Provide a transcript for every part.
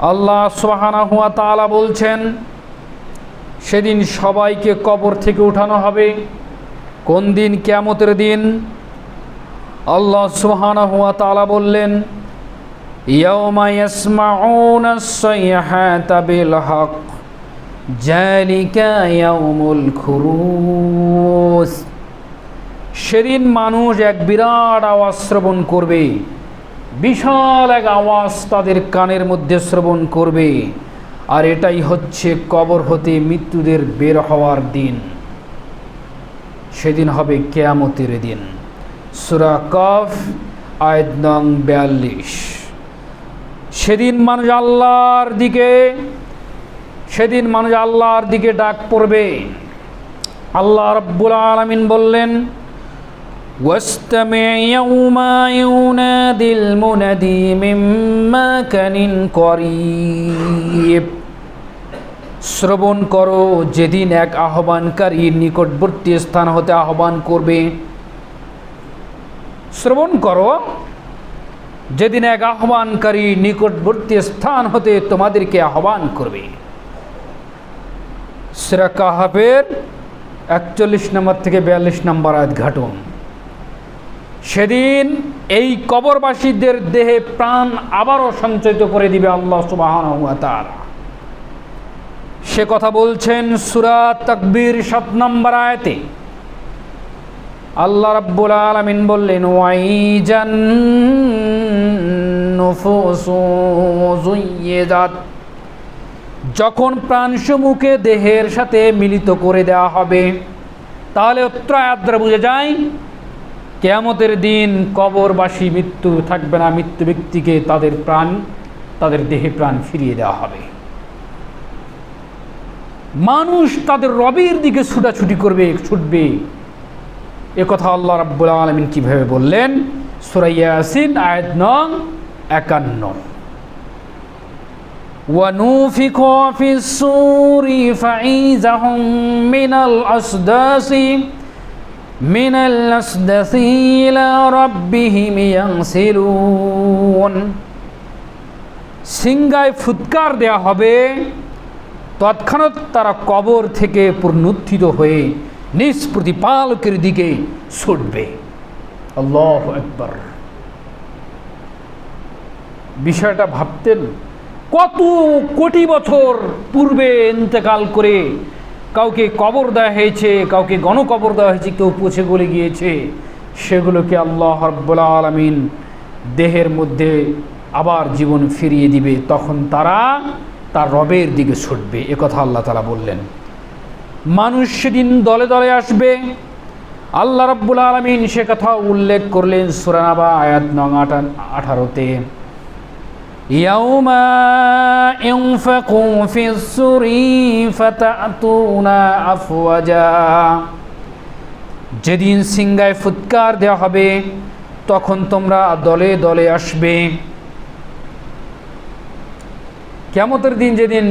আল্লাহ সুবাহানা হুয়া তালা বলছেন, সেদিন সবাইকে কবর থেকে উঠানো হবে। কোন দিন? কেয়ামতের দিন। আল্লাহ সুবহানাহু হুয়া তাআলা বললেন সেদিন মানুষ এক বিরাট আওয়াজ শ্রবণ করবে। বিশাল এক আওয়াজ তাদের কানের মধ্যে শ্রবণ করবে। আর এটাই হচ্ছে কবর হতে মৃত্যুদের বের হওয়ার দিন। সেদিন হবে কেয়ামতের দিন। সুরা কফ, আয়াত নং বিয়াল্লিশ। সেদিন মানুষ আল্লাহর দিকে, সেদিন মানুষ আল্লাহর দিকে ডাক পড়বে। আল্লাহ রব্বুল আলমিন বললেন واستمع يوم ينادي المنادي من مكان قريب শ্রবণ করো যেদিন এক আহ্বানকারী নিকটবর্তী স্থান হতে আহ্বান করবে শ্রবণ করো যেদিন এক আহ্বানকারী নিকটবর্তী স্থান হতে তোমাদেরকে আহ্বান করবে সেরা কাহাবের একচল্লিশ নম্বর থেকে বিয়াল্লিশ নম্বর ঘাটন সেদিন এই কবরবাসীদের দেহে প্রাণ আবারও সঞ্চয়িত করে দিবে আল্লাহ সুবাহ সে কথা বলছেন সুরা তকবীর সাত নম্বর আয়তে। আল্লাহ রাব্বুল আলামিন বললেন, ওয়াইজান যখন প্রাণসমূহকে দেহের সাথে মিলিত করে দেওয়া হবে, তাহলে অত্র আয়াদ্রা বুঝে যায় কেয়ামতের দিন কবরবাসী মৃত্যু থাকবে না মৃত্যু ব্যক্তিকে তাদের প্রাণ তাদের দেহে প্রাণ ফিরিয়ে দেওয়া হবে মানুষ তাদের রবির দিকে ছুটাছুটি করবে ছুটবে এ কথা আল্লাহ রাব্বুল আলমিন কীভাবে বললেন সুরাইয়াসিন আয়াত নং একান্ন ونوفق في الصور فإذا هم من الأسداس من الأسداس إلى ربهم ينسلون সিংগায় ফুৎকার দেয়া হবে তৎক্ষণাৎ তারা কবর থেকে পুনরুত্থিত হয়ে নিজ প্রতিপালকের দিকে ছুটবে আল্লাহ একবার বিষয়টা ভাবতেন কত কোটি বছর পূর্বে ইন্তেকাল করে কাউকে কবর দেওয়া হয়েছে, কাউকে গণকবর দেওয়া হয়েছে, কেউ পচে গলে গিয়েছে, সেগুলোকে আল্লাহ রব্বুল আলমিন দেহের মধ্যে আবার জীবন ফিরিয়ে দিবে, তখন তারা তার রবের দিকে ছুটবে কথা আল্লাহ তালা বললেন। মানুষ সেদিন দলে দলে আসবে, আল্লাহ রব্বুল আলমিন সে কথা উল্লেখ করলেন সুরানাবা আয়াত নং আঠারোতে। يوم ينفق في السر فتأتون أفواجا যেদিন সিংগায় ফুৎকার দেওয়া হবে তখন তোমরা দলে দলে আসবে কেমতের দিন যেদিন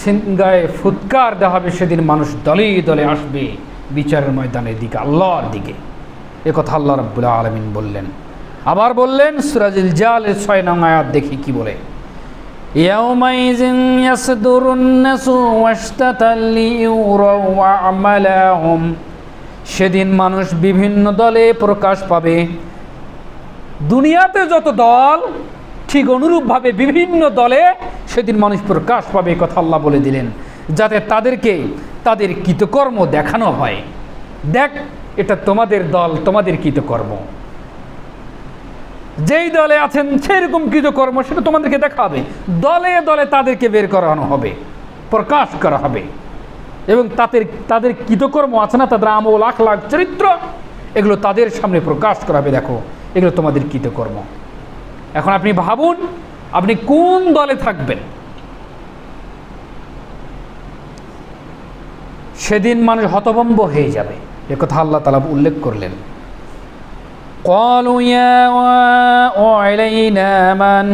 সিংগায় ফুৎকার দেওয়া হবে সেদিন মানুষ দলে দলে আসবে বিচারের ময়দানের দিকে আল্লাহর দিকে এ কথা আল্লাহ রব্বুল্লাহ আলমিন বললেন আবার বললেন সুরাজিল জালের ছয় নং আয়াত দেখি কি বলে يومئذ يصدر الناس واشتتا ليروا أعمالهم সেদিন মানুষ বিভিন্ন দলে প্রকাশ পাবে দুনিয়াতে যত দল ঠিক অনুরূপভাবে বিভিন্ন দলে সেদিন মানুষ প্রকাশ পাবে কথা আল্লাহ বলে দিলেন যাতে তাদেরকে তাদের কৃতকর্ম দেখানো হয় দেখ এটা তোমাদের দল তোমাদের কৃতকর্ম যেই দলে আছেন সেরকম কৃতকর্ম সেটা তোমাদেরকে দেখা হবে দলে দলে তাদেরকে বের করানো হবে, প্রকাশ করা হবে। এবং তাদের তাদের কৃতকর্ম আছে না, তাদের আমল লাখ লাখ চরিত্র, এগুলো তাদের সামনে প্রকাশ করা হবে দেখো। এগুলো তোমাদের কৃতকর্ম। এখন আপনি ভাবুন, আপনি কোন দলে থাকবেন? সেদিন মানুষ হতভম্ব হয়ে যাবে। একথা আল্লাহ তালা উল্লেখ করলেন। قالوا يا ويلينا من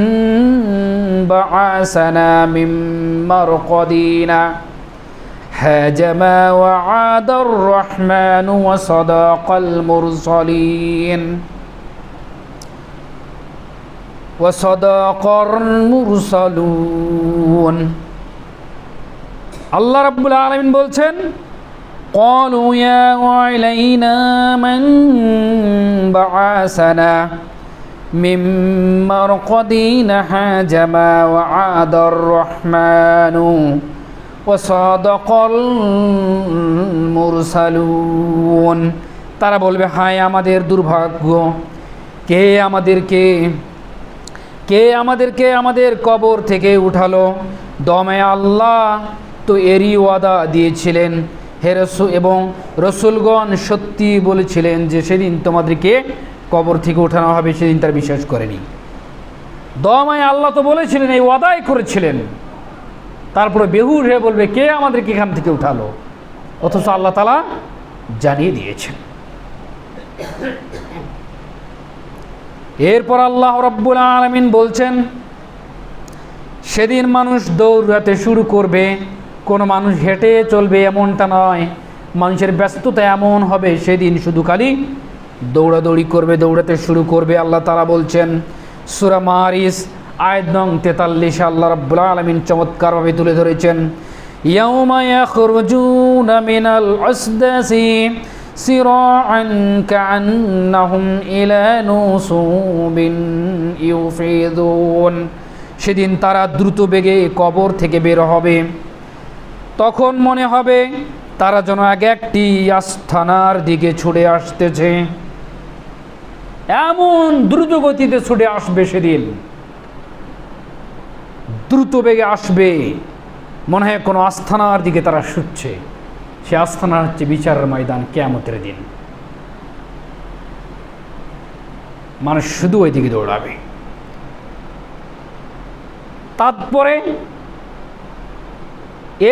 بعثنا من مرقدنا هاج ما وعد الرحمن وصدق المرسلين وصدق المرسلون আল্লাহ রাব্বুল আলামিন বলছেন قالوا يا ويلينا من بعثنا من مرقدين حاجما وعاد الرحمن وصادق المرسلون তারা বলবে হায় আমাদের দুর্ভাগ্য কে আমাদেরকে কে আমাদেরকে আমাদের কবর থেকে উঠালো দমে আল্লাহ তো এরই ওয়াদা দিয়েছিলেন হে রসু, এবং রসুলগণ সত্যি বলেছিলেন যে সেদিন তোমাদেরকে কবর থেকে উঠানো হবে, সেদিন তার বিশ্বাস করেনি। দমায় আল্লাহ তো বলেছিলেন, এই ওয়াদাই করেছিলেন। তারপরে বেহুর হয়ে বলবে, কে আমাদেরকে এখান থেকে উঠালো? অথচ আল্লাহ তালা জানিয়ে দিয়েছেন। এরপর আল্লাহ রব্বুল আলমিন বলছেন, সেদিন মানুষ দৌড়াতে শুরু করবে কোনো মানুষ হেঁটে চলবে এমনটা নয়। মানুষের ব্যস্ততা এমন হবে, সেদিন শুধু খালি দৌড়াদৌড়ি করবে, দৌড়াতে শুরু করবে, আল্লাহ তারা বলছেন। সুরা মারিস আয়দং তেতাল্লিশ, আল্লাহ রাব্বুল আলমিন চমৎকারভাবে তুলে ধরেছেন। সেদিন তারা দ্রুত বেগে কবর থেকে বের হবে। তখন মনে হবে তারা যেন এক একটি আস্থানার দিকে ছুটে আসতেছে। এমন দ্রুত গতিতে ছুটে আসবে সেদিন। দ্রুত বেগে আসবে। মনে হয় কোনো আস্থানার দিকে তারা ছুটছে। সে আস্থানা হচ্ছে বিচারের ময়দান কেয়ামতের দিন। মানুষ শুধু ওই দিকে দৌড়াবে। তারপরে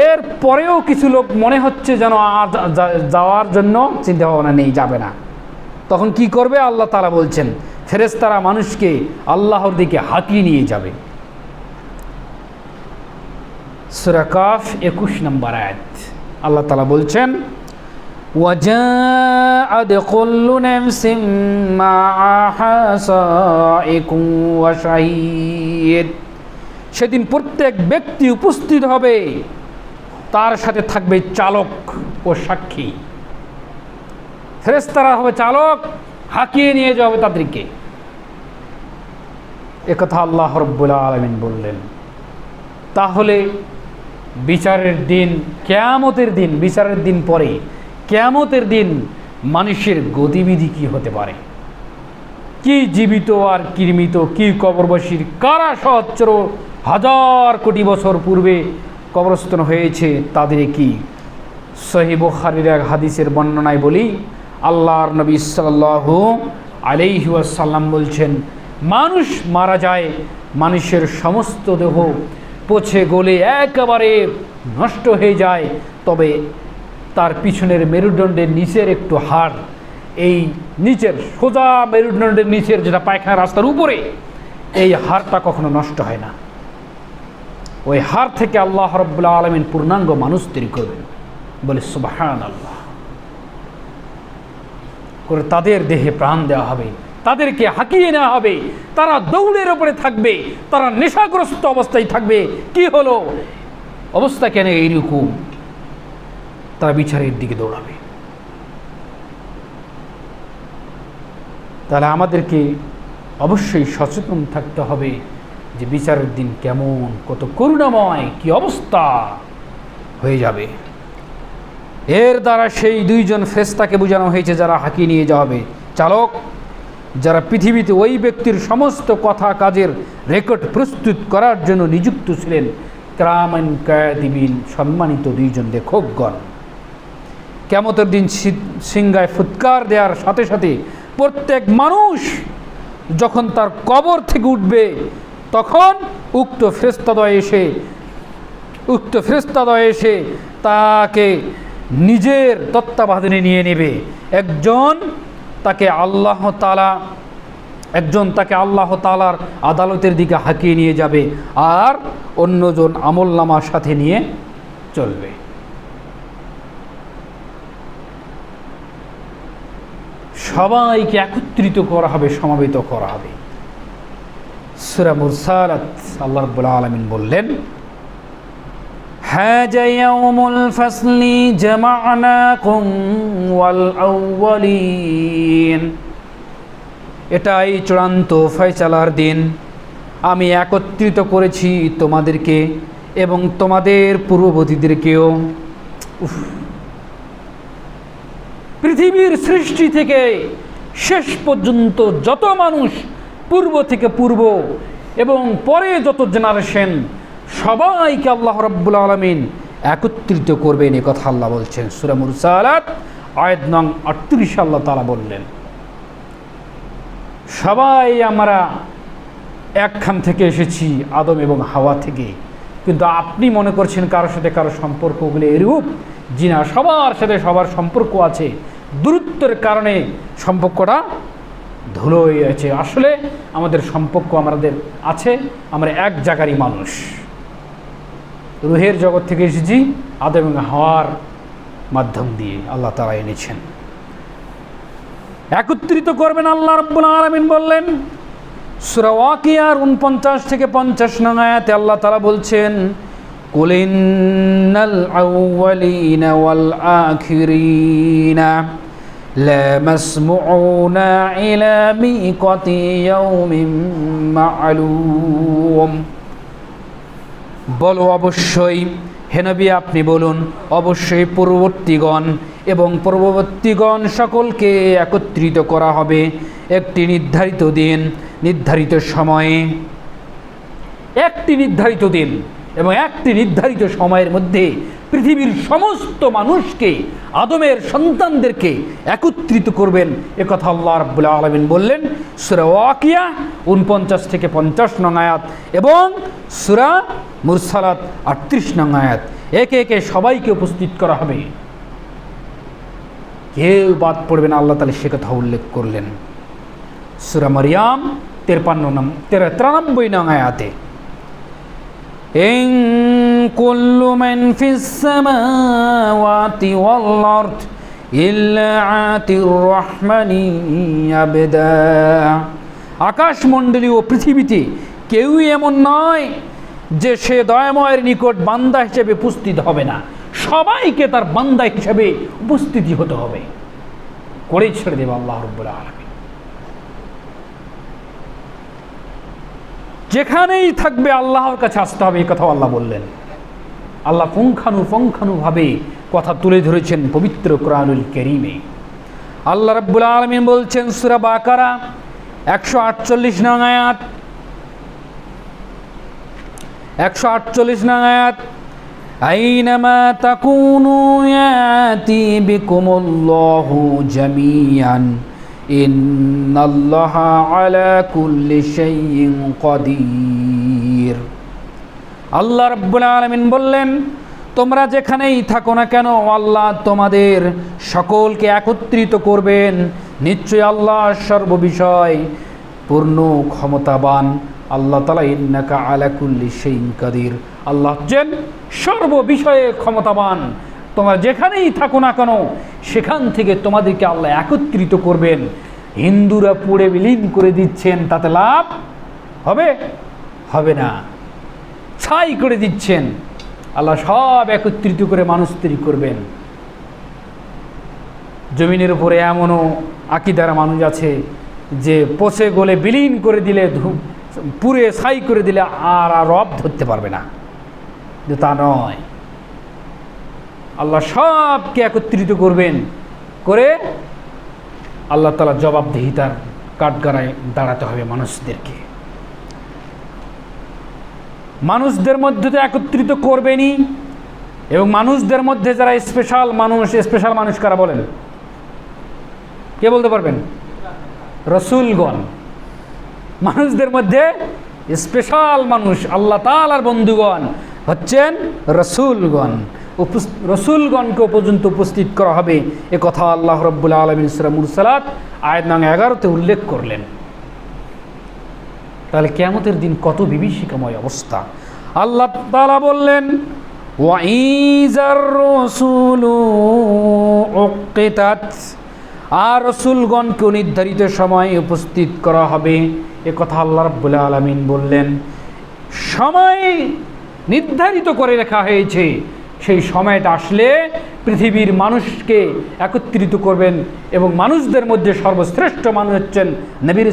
এর পরেও কিছু লোক মনে হচ্ছে যেন আর যাওয়ার জন্য চিন্তা ভাবনা নেই যাবে না তখন কি করবে আল্লাহ তারা বলছেন ফেরেস্তারা মানুষকে আল্লাহর দিকে হাঁকিয়ে নিয়ে যাবে সুরাকাফ একুশ নম্বর আয়াত আল্লাহ তালা বলছেন وجاءت كل نفس معها سائق وشهيد সেদিন প্রত্যেক ব্যক্তি উপস্থিত হবে তার সাথে থাকবে চালক ও সাক্ষী। ফেরেস্তারা হবে চালক, হাঁকিয়ে নিয়ে যাবে তাদেরকে। একথা আল্লাহ রব্বুল আলমিন বললেন। তাহলে বিচারের দিন, কেয়ামতের দিন, বিচারের দিন পরে কেয়ামতের দিন মানুষের গতিবিধি কি হতে পারে? কি জীবিত আর কৃমিত কি কবরবাসীর কারা সহচর হাজার কোটি বছর পূর্বে কবরস্থান হয়েছে, তাদের কি? সহিবখারির এক হাদিসের বর্ণনায় বলি, আল্লাহর নবী সাল্লাহ আলাইহাসাল্লাম বলছেন, মানুষ মারা যায়, মানুষের সমস্ত দেহ পচে গলে একেবারে নষ্ট হয়ে যায়, তবে তার পিছনের মেরুদণ্ডের নিচের একটু হাড়, এই নিচের সোজা মেরুদণ্ডের নিচের যেটা পায়খানা রাস্তার উপরে, এই হাড়টা কখনো নষ্ট হয় না। ওই হার থেকে আল্লাহ রব্বুল্লাহ আলমিন পূর্ণাঙ্গ মানুষ তৈরি করবেন বলে সুবাহান আল্লাহ করে তাদের দেহে প্রাণ দেওয়া হবে, তাদেরকে হাঁকিয়ে নেওয়া হবে, তারা দৌড়ের ওপরে থাকবে, তারা নেশাগ্রস্ত অবস্থায় থাকবে। কি হলো? অবস্থা কেন এইরকম? তারা বিচারের দিকে দৌড়াবে। তাহলে আমাদেরকে অবশ্যই সচেতন থাকতে হবে। যে বিচারের দিন কেমন, কত করুণাময়, কি অবস্থা? হয়ে যাবে। এর দ্বারা সেই দুইজন ফেস্তাকে বোঝানো হয়েছে যারা হাঁকিয়ে নিয়ে যাওয়াবে চালক, যারা পৃথিবীতে ওই ব্যক্তির সমস্ত কথা কাজের রেকর্ড প্রস্তুত করার জন্য নিযুক্ত ছিলেন, ক্রামান কায়াদিবিন, সম্মানিত দুইজন লেখকগণ। কেমতের দিন সিংগায় ফুৎকার দেওয়ার সাথে সাথে প্রত্যেক মানুষ যখন তার কবর থেকে উঠবে তখন উক্ত ফেরেস্তাদয় এসে, উক্ত ফেরেস্তাদয় এসে তাকে নিজের তত্ত্বাবধানে নিয়ে নেবে। একজন তাকে আল্লাহ তালা একজন তাকে আল্লাহ তালার আদালতের দিকে হাঁকিয়ে নিয়ে যাবে আর অন্যজন আমল নামার সাথে নিয়ে চলবে। সবাইকে একত্রিত করা হবে, সমাবেত করা হবে। সুরা মুরসালাত আল্লাহ রব্বুল আলমিন বললেন هذا يوم الفصل جمعناكم والأولين এটাই চূড়ান্ত ফয়সালার দিন আমি একত্রিত করেছি তোমাদেরকে এবং তোমাদের পূর্ববর্তীদেরকেও উফ। পৃথিবীর সৃষ্টি থেকে শেষ পর্যন্ত যত মানুষ পূর্ব থেকে পূর্ব এবং পরে যত জেনারেশন সবাইকে আল্লাহ রব্বুল আলমিন একত্রিত করবেন, এ কথা আল্লাহ বলছেন। সুরামুর সালাত আয়াত নং আটত্রিশ আল্লাহ তালা বললেন, সবাই আমরা একখান থেকে এসেছি, আদম এবং হাওয়া থেকে। কিন্তু আপনি মনে করছেন কারোর সাথে কারও সম্পর্কগুলো এরূপ? জি না, সবার সাথে সবার সম্পর্ক আছে। দূরত্বের কারণে সম্পর্কটা ধুলো হয়ে আছে। আসলে আমাদের সম্পর্ক আমাদের আছে, আমরা এক জায়গারই মানুষ। রুহের জগৎ থেকে এসেছি আদম এবং হাওয়ার মাধ্যম দিয়ে আল্লাহ তারা এনেছেন। একত্রিত করবেন আল্লাহ রব্বুল আলমিন বললেন, সুরা ওয়াকিয়ার উনপঞ্চাশ থেকে পঞ্চাশ নং আয়াতে আল্লাহ তারা বলছেন কুলিনাল আউয়ালিনা ওয়াল আখিরিনা। لمسموعون إلى ميقات يوم معلوم বলো অবশ্যই হেনবি আপনি বলুন অবশ্যই পূর্ববর্তীগণ এবং পূর্ববর্তীগণ সকলকে একত্রিত করা হবে একটি নির্ধারিত দিন নির্ধারিত সময়ে একটি নির্ধারিত দিন এবং একটি নির্ধারিত সময়ের মধ্যে পৃথিবীর সমস্ত মানুষকে, আদমের সন্তানদেরকে একত্রিত করবেন। এ কথা আল্লাহ রাব্বুল আলমিন বললেন, সুরা ওয়াকিয়া উনপঞ্চাশ থেকে পঞ্চাশ নং আয়াত এবং সুরা মুরসালাত, আটত্রিশ নং আয়াত। একে একে সবাইকে উপস্থিত করা হবে। কেউ বাদ পড়বে না, আল্লাহ তালে সে কথা উল্লেখ করলেন। সুরা মরিয়াম, তেরপান্ন নম তেরো তিরানব্বই নং আয়াতে। إن كل من في السماوات والأرض إلا عاتي الرحمن عبدا আকাশমণ্ডলী ও পৃথিবীতে কেউই এমন নয় যে সে দয়াময়ের নিকট বান্দা হিসেবে উপস্থিত হবে না সবাইকে তার বান্দা হিসেবে উপস্থিতি হতে হবে করে ছেড়ে দেবে আল্লাহ রব্বুল আলমী যেখানেই থাকবে আল্লাহর কাছে আসতে হবে, এই কথাও আল্লাহ বললেন। আল্লাহ পুঙ্খানু পুঙ্খানুভাবে কথা তুলে ধরেছেন পবিত্র কোরআনুল কেরিমে। আল্লাহ রাব্বুল আলমিন বলছেন, সুরা বাকারা, একশো আটচল্লিশ নং একশো আটচল্লিশ নং আয়াত, আইনামা তাকুনু ইয়াতি বিকুমুল্লাহু জামিয়ান। আল্লাহ রাব্বুল আলামিন বললেন, তোমরা যেখানেই থাকো না কেন, আল্লাহ তোমাদের সকলকে একত্রিত করবেন। নিশ্চয়ই আল্লাহ সর্ববিষয় পূর্ণ ক্ষমতাবান। আল্লাহ তালা ইন্নাকা আলা কুল্লি শাইইন কাদির। আল্লাহ হচ্ছেন সর্ববিষয়ে ক্ষমতাবান। তোমরা যেখানেই থাকো না কেন, সেখান থেকে তোমাদেরকে আল্লাহ একত্রিত করবেন। হিন্দুরা পুড়ে বিলীন করে দিচ্ছেন, তাতে লাভ হবে? হবে না। ছাই করে দিচ্ছেন। আল্লাহ সব একত্রিত করে মানুষ তৈরি করবেন। জমিনের উপরে এমনও আকিদার মানুষ আছে যে পচে গলে বিলীন করে দিলে পুড়ে ছাই করে দিলে আর আর রব ধরতে পারবে না। কিন্তু তা নয়। আল্লাহ সবকে একত্রিত করবেন করে আল্লাহ তালা জবাবদিহিতার কাঠগাড়ায় দাঁড়াতে হবে মানুষদেরকে। মানুষদের মধ্যে তো একত্রিত করবেনই এবং মানুষদের মধ্যে যারা স্পেশাল মানুষ স্পেশাল মানুষ কারা বলেন? কে বলতে পারবেন? রসুলগণ। মানুষদের মধ্যে স্পেশাল মানুষ আল্লাহ তালার বন্ধুগণ হচ্ছেন রসুলগণ। রসুলগণকে পর্যন্ত উপস্থিত করা হবে। এ কথা আল্লাহ রব্বুল আলমিন মুরসালাত আয়াত নং এগারোতে উল্লেখ করলেন। তাহলে কেমতের দিন কত বিভীষিকাময় অবস্থা। আল্লাহ তালা বললেন আর রসুলগণকে নির্ধারিত সময়ে উপস্থিত করা হবে। এ কথা আল্লাহ রাব্বুল আলামিন বললেন। সময় নির্ধারিত করে রাখা হয়েছে। সেই সময়টা আসলে পৃথিবীর মানুষকে একত্রিত করবেন এবং মানুষদের মধ্যে সর্বশ্রেষ্ঠ মানুষ হচ্ছেন নবীর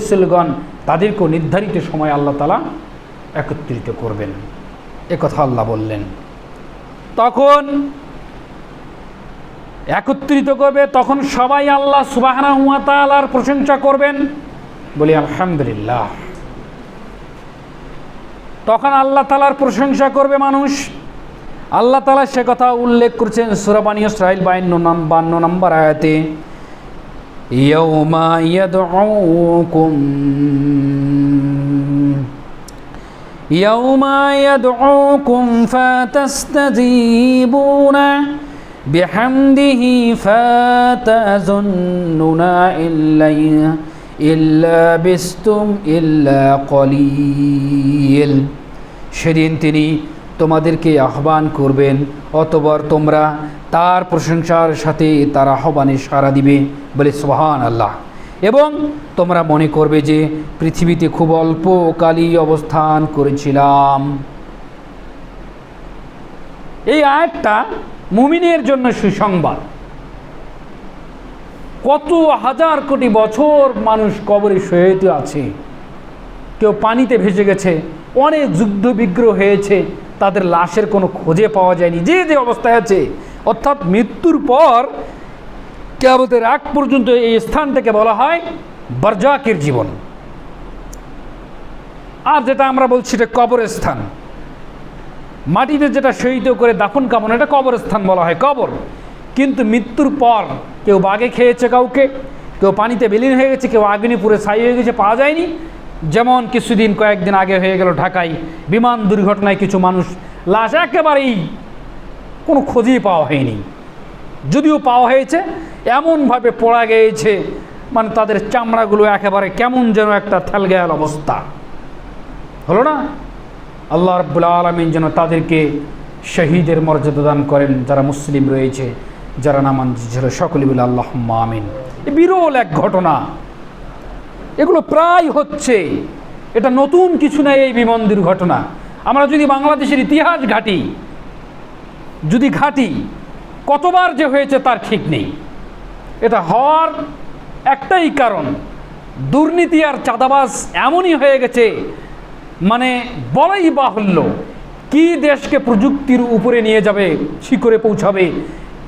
তাদেরকেও নির্ধারিত সময় আল্লাহ তালা একত্রিত করবেন। কথা আল্লাহ বললেন। তখন একত্রিত করবে, তখন সবাই আল্লাহ সুবাহানা হুয়া তালার প্রশংসা করবেন। বলি, আলহামদুলিল্লাহ। তখন আল্লাহ তালার প্রশংসা করবে মানুষ। আল্লাহ তালা সে কথা উল্লেখ করছেন সুরাবানী ইসরাইল বায়ান্ন নাম বান্ন নম্বর আয়াতে ইয়ৌমা ইয়াদউকুম يوم يدعوكم فتستجيبون بحمده فتظنون إلا إلا بستم إلا قليل সেদিন তিনি তোমাদেরকে আহ্বান করবেন অতবার তোমরা তার প্রশংসার সাথে তার আহ্বানে সাড়া দিবে, বলে সোহান আল্লাহ এবং তোমরা মনে করবে যে পৃথিবীতে খুব অল্প কালই অবস্থান করেছিলাম। এই আয়াতটা মুমিনের জন্য সুসংবাদ। কত হাজার কোটি বছর মানুষ কবরে সহিত আছে। কেউ পানিতে ভেসে গেছে, অনেক যুদ্ধ বিগ্রহ হয়েছে, তাদের লাশের কোনো খোঁজে পাওয়া যায়নি, যে যে অবস্থায় আছে। অর্থাৎ মৃত্যুর পর কেবতের আগ পর্যন্ত এই স্থানটাকে বলা হয় বরজাকের জীবন। আর যেটা আমরা বলছি এটা কবরস্থান। মাটিতে যেটা শহীদ করে দাফন কামন, এটা কবরস্থান বলা হয়, কবর। কিন্তু মৃত্যুর পর কেউ বাগে খেয়েছে কাউকে, কেউ পানিতে বিলীন হয়ে গেছে, কেউ আগুনে পুরে ছাই হয়ে গেছে, পাওয়া যায়নি। যেমন কিছুদিন কয়েকদিন আগে হয়ে গেল ঢাকায় বিমান দুর্ঘটনায় কিছু মানুষ লাশ একেবারেই কোনো খোঁজই পাওয়া হয়নি। যদিও পাওয়া হয়েছে, এমনভাবে পড়া গিয়েছে মানে তাদের চামড়াগুলো একেবারে কেমন যেন একটা থেলগেয়াল অবস্থা। হলো না? আল্লাহ রব্বুল আলমিন যেন তাদেরকে শহীদের মর্যাদা দান করেন, যারা মুসলিম রয়েছে, যারা নামান ছিল, সকলে বলে আল্লাহ আমিন। বিরল এক ঘটনা। এগুলো প্রায় হচ্ছে। এটা নতুন কিছু নয় এই বিমান দুর্ঘটনা আমরা যদি বাংলাদেশের ইতিহাস ঘাটি, যদি ঘাটি, কতবার যে হয়েছে তার ঠিক নেই। এটা হওয়ার একটাই কারণ, দুর্নীতি আর চাঁদাবাজ এমনই হয়ে গেছে মানে বলাই বাহুল্য, কি দেশকে প্রযুক্তির উপরে নিয়ে যাবে, শিখরে পৌঁছাবে,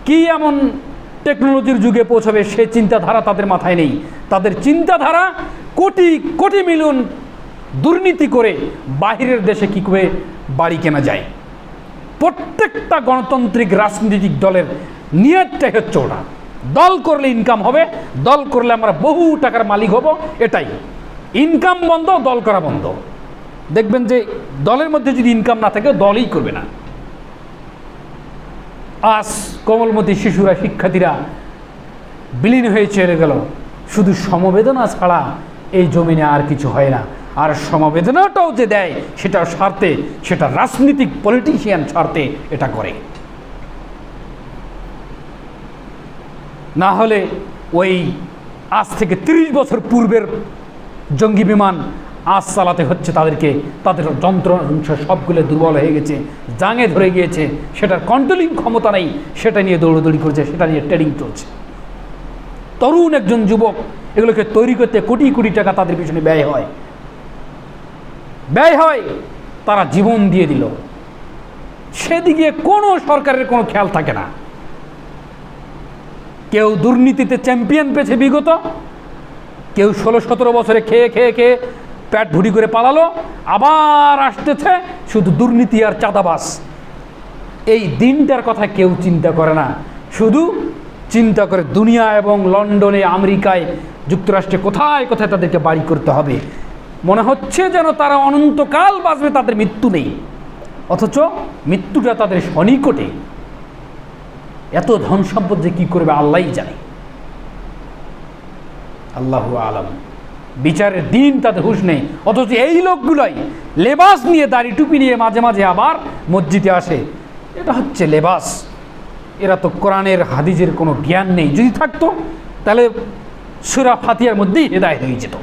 কি এমন টেকনোলজির যুগে পৌঁছাবে সে চিন্তাধারা তাদের মাথায় নেই। তাদের চিন্তাধারা কোটি কোটি মিলিয়ন দুর্নীতি করে বাহিরের দেশে কী করে বাড়ি কেনা যায়? প্রত্যেকটা গণতান্ত্রিক রাজনৈতিক দলের নিয়তটাই হচ্ছে ওটা। দল করলে ইনকাম হবে, দল করলে আমরা বহু টাকার মালিক হব, এটাই। ইনকাম বন্ধ, দল করা বন্ধ। দেখবেন যে দলের মধ্যে যদি ইনকাম না থাকে, দলই করবে না। আজ কোমলমতি শিশুরা, শিক্ষার্থীরা বিলীন হয়ে চলে গেল। শুধু সমবেদনা ছাড়া এই জমিনে আর কিছু হয় না। আর সমবেদনাটাও যে দেয় সেটা স্বার্থে, সেটা রাজনীতিক পলিটিশিয়ান স্বার্থে এটা করে। না হলে ওই আজ থেকে ৩০ বছর পূর্বের জঙ্গি বিমান আজ চালাতে হচ্ছে তাদেরকে। তাদের যন্ত্র সবগুলো দুর্বল হয়ে গেছে, জাঙে ধরে গিয়েছে। সেটার কন্ট্রোলিং ক্ষমতা নেই, সেটা নিয়ে দৌড়দৌড়ি করছে, সেটা নিয়ে ট্রেডিং চলছে। তরুণ একজন যুবক এগুলোকে তৈরি করতে কোটি কোটি টাকা তাদের পিছনে ব্যয় হয়। ব্যয় হয়, তারা জীবন দিয়ে দিল। সেদিকে কোনো সরকারের কোনো খেয়াল থাকে না। কেউ দুর্নীতিতে চ্যাম্পিয়ন পেয়েছে বিগত, কেউ ষোলো সতেরো বছরে খেয়ে খেয়ে খেয়ে প্যাট ভুড়ি করে পালালো, আবার আসতেছে শুধু দুর্নীতি আর চাঁদাবাস। এই দিনটার কথা কেউ চিন্তা করে না। শুধু চিন্তা করে দুনিয়া এবং লন্ডনে, আমেরিকায় যুক্তরাষ্ট্রে কোথায় কোথায় তাদেরকে বাড়ি করতে হবে? মনে হচ্ছে যেন তারা অনন্তকাল বাঁচবে, তাদের মৃত্যু নেই। অথচ মৃত্যুটা তাদের সনিকটে। এত ধন সম্পদ যে কী করবে আল্লাহই জানে। আল্লাহ আলম। বিচারের দিন তাদের হুশ নেই। অথচ এই লোকগুলোই লেবাস নিয়ে দাড়ি টুপি নিয়ে মাঝে মাঝে আবার মসজিদে আসে। এটা হচ্ছে লেবাস। এরা তো কোরআনের হাদিজের কোনো জ্ঞান নেই। যদি থাকতো, তাহলে সুরা ফাতিয়ার মধ্যেই হেদায় হয়ে যেত।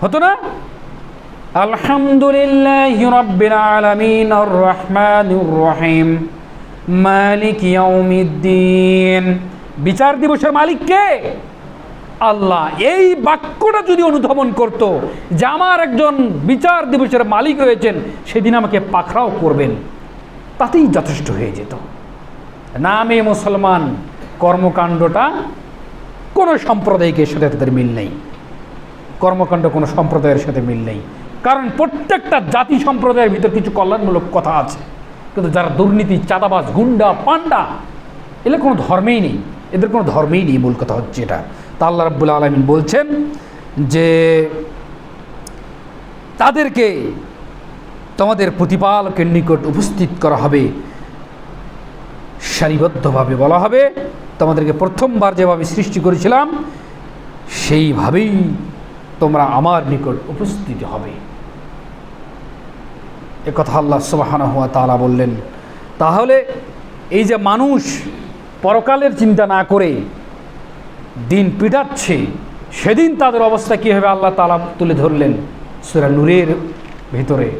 হতো না? আলহামদুলিল্লাহ রব্বিল আলামিন আর রহমানুর রহিম, মালিক ইয়াউমিদ্দিন। বিচার দিবসের মালিক কে? আল্লাহ। এই বাক্যটা যদি অনুধাবন করত যে আমার একজন বিচার দিবসের মালিক রয়েছেন, সেদিন আমাকে পাখরাও করবেন। তাতেই যথেষ্ট হয়ে যেত। নামে মুসলমান, কর্মকাণ্ডটা কোনো সম্প্রদায়কের সাথে তাদের মিল নেই। কর্মকাণ্ড কোনো সম্প্রদায়ের সাথে মিল নেই। কারণ প্রত্যেকটা জাতি সম্প্রদায়ের ভিতর কিছু কল্যাণমূলক কথা আছে। কিন্তু যারা দুর্নীতি, চাঁদাবাজ, গুন্ডা পান্ডা এগুলো কোনো ধর্মেই নেই। এদের কোনো ধর্মেই নেই, মূল কথা হচ্ছে এটা। তা আল্লাহ রাব্বুল আলমিন বলছেন যে, তাদেরকে তোমাদের প্রতিপালকের নিকট উপস্থিত করা হবে। সারিবদ্ধভাবে বলা হবে। তোমাদেরকে প্রথমবার যেভাবে সৃষ্টি করেছিলাম, সেইভাবেই তোমরা আমার নিকট উপস্থিত হবে। এ কথা আল্লাহ সুবাহানা হুয়া তালা বললেন। তাহলে এই যে মানুষ পরকালের চিন্তা না করে দিন পিটাচ্ছে, সেদিন তাদের অবস্থা কী হবে আল্লাহ তালা তুলে ধরলেন সুরা নূরের ভিতরে।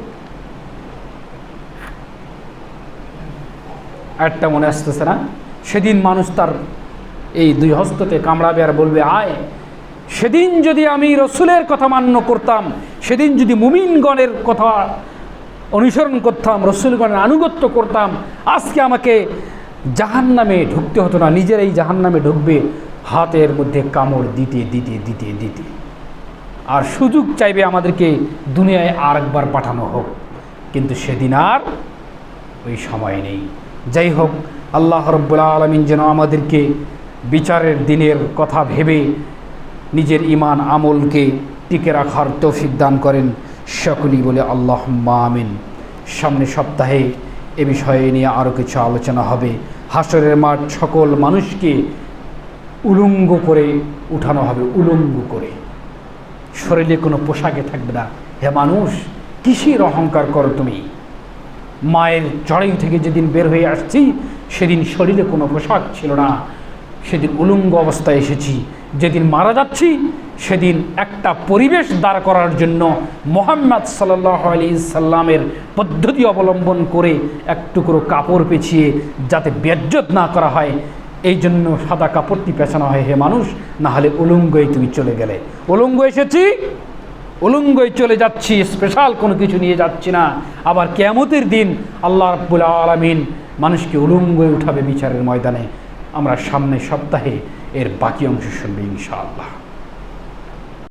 একটা মনে আসতেছে না? সেদিন মানুষ তার এই দুই হস্ততে কামড়াবে আর বলবে, আয়, সেদিন যদি আমি রসুলের কথা মান্য করতাম, সেদিন যদি মুমিনগণের কথা অনুসরণ করতাম, রসুলগণের আনুগত্য করতাম, আজকে আমাকে জাহান নামে ঢুকতে হতো না নিজেরাই জাহান নামে ঢুকবে, হাতের মধ্যে কামড় দিতে দিতে দিতে দিতে। আর সুযোগ চাইবে আমাদেরকে দুনিয়ায় আর একবার পাঠানো হোক। কিন্তু সেদিন আর ওই সময় নেই। যাই হোক আল্লাহ রব্বুল্লা আলমিন যেন আমাদেরকে বিচারের দিনের কথা ভেবে নিজের ইমান আমলকে টিকে রাখার তৌফিক দান করেন। সকলেই বলে আল্লাহ আমিন। সামনে সপ্তাহে এ বিষয়ে নিয়ে আরও কিছু আলোচনা হবে। হাসরের মাঠ সকল মানুষকে উলঙ্গ করে উঠানো হবে, উলঙ্গ করে। শরীরে কোনো পোশাকে থাকবে না। হে মানুষ, কিসের অহংকার করো তুমি? মায়ের জড়াই থেকে যেদিন বের হয়ে আসছি, সেদিন শরীরে কোনো পোশাক ছিল না। সেদিন উলঙ্গ অবস্থায় এসেছি। যেদিন মারা যাচ্ছি, সেদিন একটা পরিবেশ দাঁড় করার জন্য মোহাম্মদ সাল্লাহ আলি পদ্ধতি অবলম্বন করে এক টুকরো কাপড় পেছিয়ে যাতে বেজ্জত না করা হয়, এই জন্য সাদা কাপড়টি পেছানো হয়। হে মানুষ, না হলে উলঙ্গই তুমি চলে গেলে। উলঙ্গ এসেছি উলঙ্গই চলে যাচ্ছি স্পেশাল কোনো কিছু নিয়ে যাচ্ছি না। আবার কেমতের দিন আল্লাহ রাব্বুল আলমিন মানুষকে উলঙ্গই উঠাবে বিচারের ময়দানে। আমরা সামনে সপ্তাহে এর বাকি অংশ শুনবে ইনশাআল্লাহ।